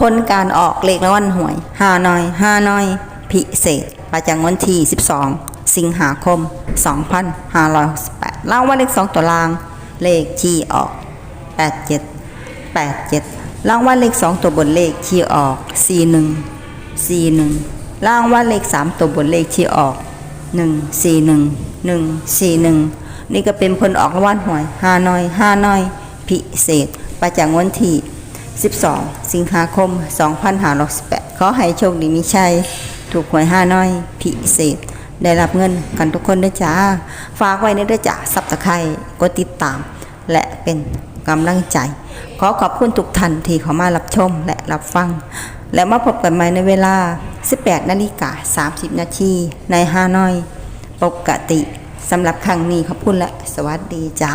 ผลการออกเลขรางวัลหวยห้าน้อยห้าน้อย พิเศษ ประจำวันที่ 12 สิงหาคม 2568รางวัลเลข2ตัวราง เลขที่ออก 87 87รางวัลเลข 2 ตัวบนเลขที่ออก 41 41รางวัลเลข 3 ตัวบนเลขที่ออก 141 141 นี่ก็เป็นผลออกรางวัลหวยห้าน้อยห้าน้อย พิเศษ ประจำวันที่ 12 สิงหาคม 2568 ขอให้โชคดีมีชัย ถูกหวยห้าน้อย พิเศษ ได้รับเงินกันทุกคนด้วยจ้า ฝากไว้ในด้วยจ้าซับสไครกดติดตาม และเป็นกำลังใจ ขอขอบคุณทุกท่านที่เข้ามารับชมและรับฟัง และมาพบกันใหม่ในเวลา 18 นาฬิกา 30 นาทีในห้าน้อย ปกติสำหรับครั้งนี้ขอบคุณและสวัสดีจ้า